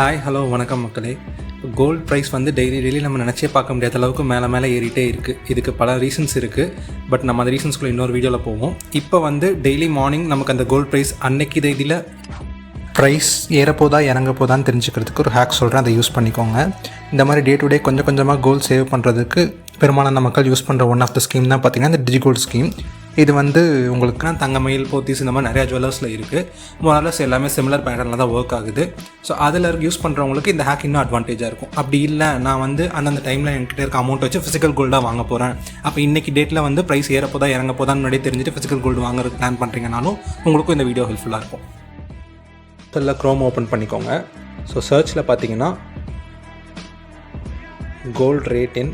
Hi hello வணக்கம் மக்களே. Gold price வந்து டெய்லி டெய்லி நம்ம நினச்சே பார்க்க முடியாத அளவுக்கு மேலே மேலே ஏறிட்டே இருக்குது இதுக்கு பல ரீசன்ஸ் இருக்குது பட் நம்ம அந்த ரீசன்ஸ்குள்ளே இன்னொரு வீடியோவில் போவோம். இப்போ வந்து டெய்லி மார்னிங் நமக்கு அந்த கோல்ட் ப்ரைஸ் அன்னைக்கு தேதியில் ப்ரைஸ் ஏறப்போதா இறங்க போதான்னு தெரிஞ்சுக்கிறதுக்கு ஒரு ஹேக் சொல்கிறேன் அதை யூஸ் பண்ணிக்கோங்க. இந்த மாதிரி டே டு டே கொஞ்சம் கொஞ்சமாக கோல்ட் சேவ் பண்ணுறதுக்கு பெரும்பாலான மக்கள் யூஸ் பண்ணுற ஒன் ஆஃப் த ஸ்கீம் தான் பார்த்தீங்கன்னா இந்த டிஜிகோல்ட் ஸ்கீம் இது வந்து உங்களுக்கு தங்கமயில் போத்தீஸ் இந்த மாதிரி நிறையா ஜுவல்லர்ஸில் இருக்குது மொரலஸ் எல்லாமே சிமிலர் பேட்டர்னில் தான் ஒர்க் ஆகுது. ஸோ அதில் யூஸ் பண்ணுறவங்களுக்கு இந்த ஹேக் இன்னும் அட்வான்டேஜாக இருக்கும். அப்படி இல்லை நான் வந்து அந்தந்த டைமில் என்கிட்ட இருக்க அமௌண்ட் வச்சு ஃபிசிக்கல் கோல்டாக வாங்க போகிறேன் அப்போ இன்றைக்கி டேட்டில் வந்து ப்ரைஸ் ஏறப்போதா இறங்க போதான்னு முன்னாடியே தெரிஞ்சுட்டு ஃபிசிக்கல் கோல்டு வாங்குறது பிளான் பண்ணுறீங்கனாலும் உங்களுக்கும் இந்த வீடியோ ஹெல்ப்ஃபுல்லாக இருக்கும். முதல்ல க்ரோம் ஓப்பன் பண்ணிக்கோங்க. ஸோ சர்ச்சில் பார்த்தீங்கன்னா gold rate in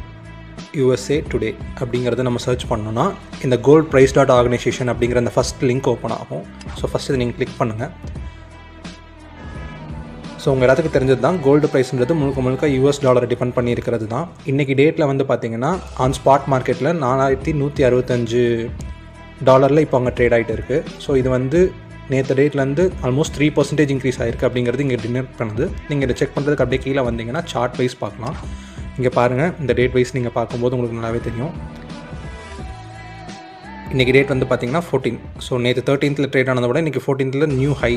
USA today அப்படிங்கிறத நம்ம சர்ச் பண்ணோன்னா இந்த கோல்ட் ப்ரைஸ் டாட் ஆர்கனைசேஷன் அப்படிங்கிற அந்த ஃபஸ்ட் லிங்க் ஓப்பன் ஆகும். ஸோ ஃபஸ்ட் இதை நீங்கள் கிளிக் பண்ணுங்கள் ஸோ உங்கள் எல்லாத்துக்கும் தெரிஞ்சது தான் கோல்டு ப்ரைஸ்ன்றது முழுக்க முழுக்க யூஎஸ் டாலரை டிபெண்ட் பண்ணியிருக்கிறது தான். இன்றைக்கி டேட்டில் வந்து பார்த்தீங்கன்னா ஆன் ஸ்பாட் மார்க்கெட்டில் நாலாயிரத்தி நூற்றி அறுபத்தஞ்சு டாலரில் இப்போ அங்கே ட்ரேட் ஆகிட்டு இருக்குது ஸோ இது வந்து நேற்று டேட்லேருந்து ஆல்மோஸ்ட் த்ரீ பர்சன்டேஜ் இன்க்ரீஸ் ஆயிருக்கு அப்படிங்கிறது இங்கே டினர் பண்ணுது. நீங்கள் இதை செக் பண்ணுறதுக்கு அப்படியே கீழே வந்தீங்கன்னா சார்ட் வைஸ் பார்க்கலாம். இங்கே பாருங்கள் இந்த டேட் வைஸ் நீங்கள் பார்க்கும்போது உங்களுக்கு நல்லாவே தெரியும். இன்றைக்கி டேட் வந்து பார்த்தீங்கன்னா ஃபோர்டீன் ஸோ நேற்று தேர்ட்டீன்த்தில் ட்ரேட் ஆனதை விட இன்றைக்கி ஃபோர்டீன்த்தில் நியூ ஹை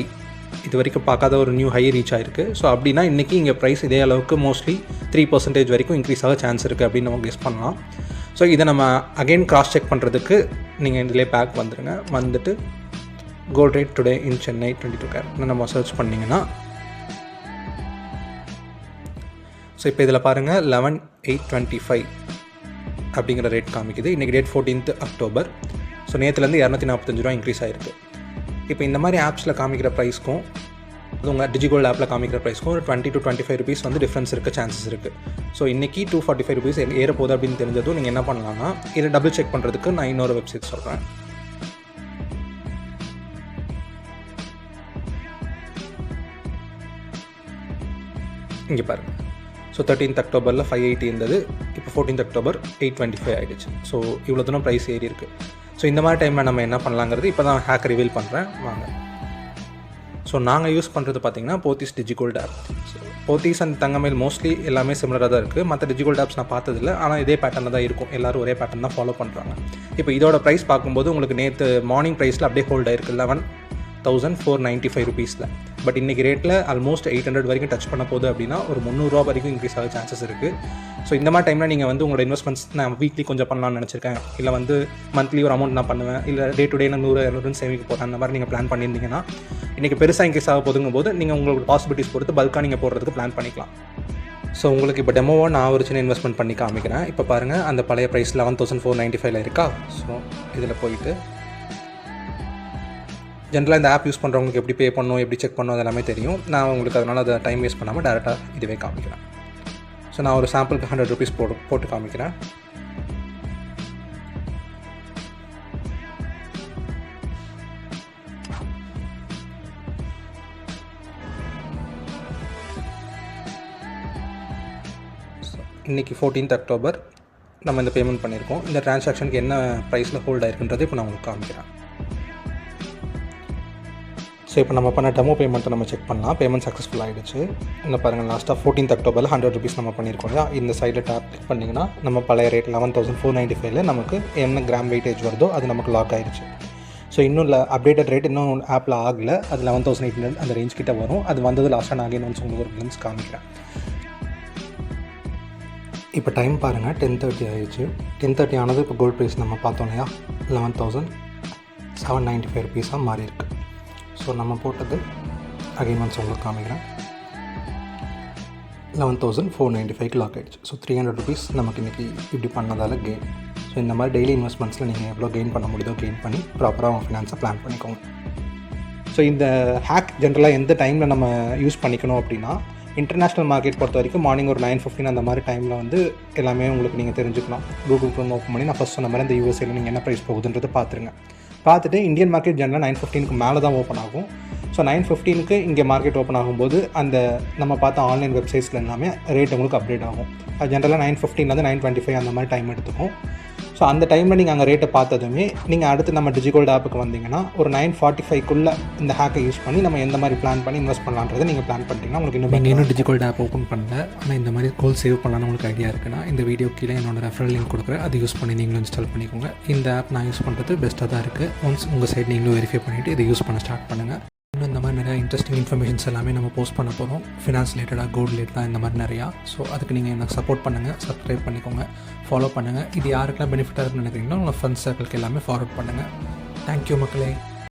இது வரைக்கும் பார்க்காத ஒரு நியூ ஹை ரீச் ஆயிருக்கு. ஸோ அப்படின்னா இன்றைக்கி இங்கே ப்ரைஸ் இதே அளவுக்கு மோஸ்ட்லி த்ரீ பர்சன்டேஜ் வரைக்கும் இன்க்ரீஸ் ஆக சான்ஸ் இருக்குது அப்படின்னு நம்ம கெஸ் பண்ணலாம். ஸோ இதை நம்ம அகைன் கிராஸ் செக் பண்ணுறதுக்கு நீங்கள் இதிலே பேக் வந்துடுங்க வந்துட்டு gold rate today in Chennai twenty two carat நம்ம சர்ச் பண்ணிங்கன்னா ஸோ இப்போ இதில் பாருங்கள் லெவன் எயிட் டுவெண்ட்டி ஃபைவ் அப்படிங்கிற ரேட் காமிக்குது. இன்றைக்கி டேட் ஃபோர்டீன்த் அக்டோபர் ஸோ நேற்றுலேருந்து இரநூத்தி நாற்பத்தஞ்சு ரூபா இன்க்ரீஸ் ஆகிருக்கு இப்போ இந்த மாதிரி ஆப்ஸில் காமிக்கிற ப்ரைஸ்க்கும் அது உங்கள் டிஜிகோல்ட் ஆப்பில் காமிக்கிற ப்ரைஸ்க்கும் ஒரு twenty to twenty five rupees வந்து டிஃப்ரென்ஸ் இருக்க சான்சஸ் இருக்குது ஸோ இன்றைக்கி டூ ஃபார்ட்டி ஃபைவ் ருபீஸ் ஏற போகுது அப்படின்னு தெரிஞ்சதும் நீங்கள் என்ன பண்ணலாம்னா இதை டபுள் செக் பண்ணுறதுக்கு நான் இன்னொரு வெப்சைட் சொல்கிறேன் இங்கே பாருங்கள் ஸோ தேர்ட்டீன்த் அக்டோபரில் ஃபைவ் எயிட்டி இருந்தது. இப்போ fourteenth October eight twenty five ஆகிடுச்சு ஸோ இவ்வளோ தூரம் ப்ரைஸ் ஏறி இருக்குது ஸோ இந்த மாதிரி டைமில் நம்ம என்ன பண்ணலாங்கிறது இப்போ தான் ஹேக் ரிவீல் பண்ணுறேன் வாங்க. ஸோ நாங்கள் யூஸ் பண்ணுறது பார்த்தீங்கன்னா Pothys digigold app Pothys and Thangamayil mostly எல்லாமே சிமிலராக தான் இருக்குது மற்ற டிஜிகோல்ட் ஆப்ஸ் நான் பார்த்ததில்ல. ஆனால் இதே பேட்டர்னில் தான் இருக்கும். எல்லோரும் ஒரே பேட்டர்ன் தான் ஃபாலோ பண்ணுறாங்க இப்போ இதோட ப்ரைஸ் பார்க்கும்போது உங்களுக்கு நேற்று மார்னிங் ப்ரைஸில் அப்படியே ஹோல்ட் ஆயிருக்கு eleven thousand four ninety five ருபீஸில் பட் இன்றைக்கி ரேட்டில் ஆல்மோஸ்ட் எயிட் ஹண்ட்ரட் வரைக்கும் டச் பண்ண போகுது அப்படின்னா ஒரு முந்நூறுரூவா வரைக்கும் இன்க்ரீஸ் ஆக சான்சஸ் இருக்குது ஸோ இந்த மாதிரி டைமில் நீங்கள் வந்து உங்களோட இன்வெஸ்ட்மெண்ட்ஸ் நான் வீக்லி கொஞ்சம் பண்ணலாம்னு நினச்சிருக்கேன். இல்லை வந்து மந்த்லி ஒரு அமௌண்ட் நான் பண்ணுவேன். இல்லை டே டு டே நான் நூறு இரநூறு சேமிக்க போகிறேன் அந்த மாதிரி நீங்கள் பிளான் பண்ணியிருந்தீங்கன்னா இன்றைக்கி பெருசாக இன்க்ரீஸ் ஆக போதுங்கும் போது நீங்கள் உங்களோட பாசிபிலிட்டிஸ் பொறுத்து பல்காக நீங்கள் போடுறதுக்கு பிளான் பண்ணிக்கலாம். ஸோ உங்களுக்கு இப்போ டெமோவை நான் ஒரு சின்ன இன்வெஸ்ட்மெண்ட் பண்ணி காமிக்கிறேன். இப்போ பாருங்கள் அந்த பழைய price eleven thousand four ninety ஃபைவ்ல இருக்கா? ஸோ இதில் போயிட்டு ஜென்ரலாக இந்த ஆப் யூஸ் பண்ணுறவங்களுக்கு எப்படி பே பண்ணணும் எப்படி செக் பண்ணணும் அது எல்லாமே தெரியும். நான் உங்களுக்கு அதனால் அதை டைம் வேஸ்ட் பண்ணாமல் டேரெக்டாக இதுவே காமிக்கிறேன். ஸோ நான் ஒரு சாம்பிளுக்கு ஹண்ட்ரட் ருபீஸ் போட்டு போட்டு காமிக்கிறேன். இன்றைக்கி ஃபோர்டீன்த் அக்டோபர் நம்ம இந்த பேமெண்ட் பண்ணியிருக்கோம். இந்த டிரான்சாக்ஷனுக்கு என்ன ப்ரைஸில் ஹோல்ட் ஆயிருக்குன்றதை இப்போ நான் உங்களுக்கு காமிக்கிறேன். ஸோ இப்போ நம்ம பண்ண டெமோ பேமெண்ட்டை நம்ம செக் பண்ணலாம். பேமெண்ட் சக்ஸஸ்ஃபுல் ஆகிடுச்சு இன்னும் பாருங்கள் லாஸ்ட்டாக ஃபோர்டீன்த் அக்டோபரில் ஹண்ட்ரட் ருபீஸ் நம்ம பண்ணியிருக்கோம் இல்லையா? இந்த சைடில் டேப் கிளிக் பண்ணிங்கன்னா நம்ம பழைய rate eleven thousand four ninety ஃபைவ்ல நமக்கு என்ன கிராம் வெயிட்டேஜ் வருதோ அது நமக்கு லாக் ஆகிடுச்சு ஸோ இன்னும் இல்லை அப்டேட்டட் ரேட் இன்னும் ஆப்பில் ஆகலை. அது லெவன் தௌசண்ட் எயிட் ஹண்ட்ரட் அந்த ரேஞ்ச் கிட்ட வரும். அது வந்தது லாஸ்ட்டாக நான் அகைன் ஒன்ஸ் உங்களுக்கு ஒரு கிளிம்ஸ் காமிக்கிறேன். இப்போ டைம் பாருங்கள் டென் தேர்ட்டி ஆகிடுச்சு டென் தேர்ட்டி ஆனது இப்போ கோல்ட் ப்ரைஸ் நம்ம பார்த்தோம் இல்லையா? Eleven thousand seven ninety five ருபீஸாக மாறி இருக்குது ஸோ நம்ம போட்டது அகைன் ஒன்ஸ் உங்களுக்கு காமிக்கிறேன். Eleven thousand four ninety five lock ஆகிடுச்சு ஸோ த்ரீ ஹண்ட்ரட் ருபீஸ் நமக்கு இன்றைக்கி இப்படி பண்ணதால் கெயின் ஸோ இந்த மாதிரி டெய்லி இன்வெஸ்ட்மெண்ட்ஸில் நீங்கள் எவ்வளோ கெயின் பண்ண முடியுதோ கெயின் பண்ணி ப்ராப்பராக உங்கள் ஃபினான்ஸை பிளான் பண்ணிக்கோங்க. ஸோ இந்த ஹேக் ஜென்ரலாக எந்த டைமில் நம்ம யூஸ் பண்ணிக்கணும் அப்படின்னா இன்டர்நேஷ்னல் மார்க்கெட் பொறுத்த வரைக்கும் மார்னிங் ஒரு நைன் ஃபிஃப்டின் அந்த மாதிரி டைமில் வந்து எல்லாமே உங்களுக்கு நீங்கள் தெரிஞ்சுக்கலாம் கூகுள் க்ரோம் ஓப்பன் பண்ணி நான் ஃபஸ்ட் சொன்ன மாதிரி அந்த யூஎஸ்ஏல நீங்கள் என்ன ப்ரைஸ் போகுதுன்றது பார்த்துருங்க. பார்த்துட்டு இந்தியன் மார்க்கெட் ஜென்ரலாக நைன் ஃபிஃப்டீனுக்கு மேலே தான் ஓப்பன் ஆகும். ஸோ நைன் ஃபிஃப்டீனுக்கு இங்கே மார்க்கெட் ஓப்பன் ஆகும்போது அந்த நம்ம பார்த்த ஆன்லைன் வெப்சைட்ஸில் எல்லாமே ரேட் உங்களுக்கு அப்டேட் ஆகும். அது ஜென்ரலாக நைன் ஃபிஃப்டீன்லேருந்து நைன் டுவெண்ட்டி ஃபைவ் அந்த மாதிரி டைம் எடுத்துக்கும். ஸோ அந்த டைமில் நீங்கள் அங்கே ரேட்டை பார்த்ததுமே நீங்கள் அடுத்து நம்ம டிஜிகோல்டு ஆப்புக்கு வந்தீங்கன்னா ஒரு நைன் ஃபார்ட்டி ஃபைவ்க்குள்ளே இந்த ஹேக்கை யூஸ் பண்ணி நம்ம எந்த மாதிரி பிளான் பண்ணி இன்வெஸ்ட் பண்ணலான்றதை நீங்கள் பிளான் பண்ணிட்டீங்கன்னா உங்களுக்கு இன்னும் நீங்கள் இன்னும் டிஜிகோல்டு ஆப் ஓப்பன் பண்ணல. ஆனால் இந்த மாதிரி கோல் சேவ் பண்ணலாம்னு உங்களுக்கு ஐடியா இருக்குன்னா இந்த வீடியோ கீழே என்னோட ரெஃபரல் லிங்க் கொடுக்குறேன். அது யூஸ் பண்ணி நீங்களும் இன்ஸ்டால் பண்ணிக்கோங்க. இந்த ஆப் நான் யூஸ் பண்ணுறது பெஸ்ட்டாக தான் இருக்குது ஒன்ஸ் உங்கள் சைட் நீங்களும் வெரிஃபை பண்ணிவிட்டு இதை யூஸ் பண்ண ஸ்டார்ட் பண்ணுங்கள் இன்ட்ரெஸ்டிங் இன்ஃபர்மேஷன்ஸ் எல்லாமே நம்ம போஸ்ட் பண்ண போகிறோம் ஃபினான்ஸ் ரிலேட்டடாக கோல்டு ரிலேட்டடாக இந்த மாதிரி நிறையா. ஸோ அதுக்கு நீங்கள் எனக்கு சப்போர்ட் பண்ணுங்கள் சப்ஸ்கிரைப் பண்ணிக்கோங்க ஃபாலோ பண்ணுங்கள் இது யாருக்கெல்லாம் பெனிஃபிட்டாக இருக்குன்னு நினைக்கிறீங்களோ உங்கள் ஃப்ரெண்ட்ஸ் சர்க்கிள்க்கு எல்லாமே ஃபார்வர்ட் பண்ணுங்கள் தேங்க்யூ மக்களே.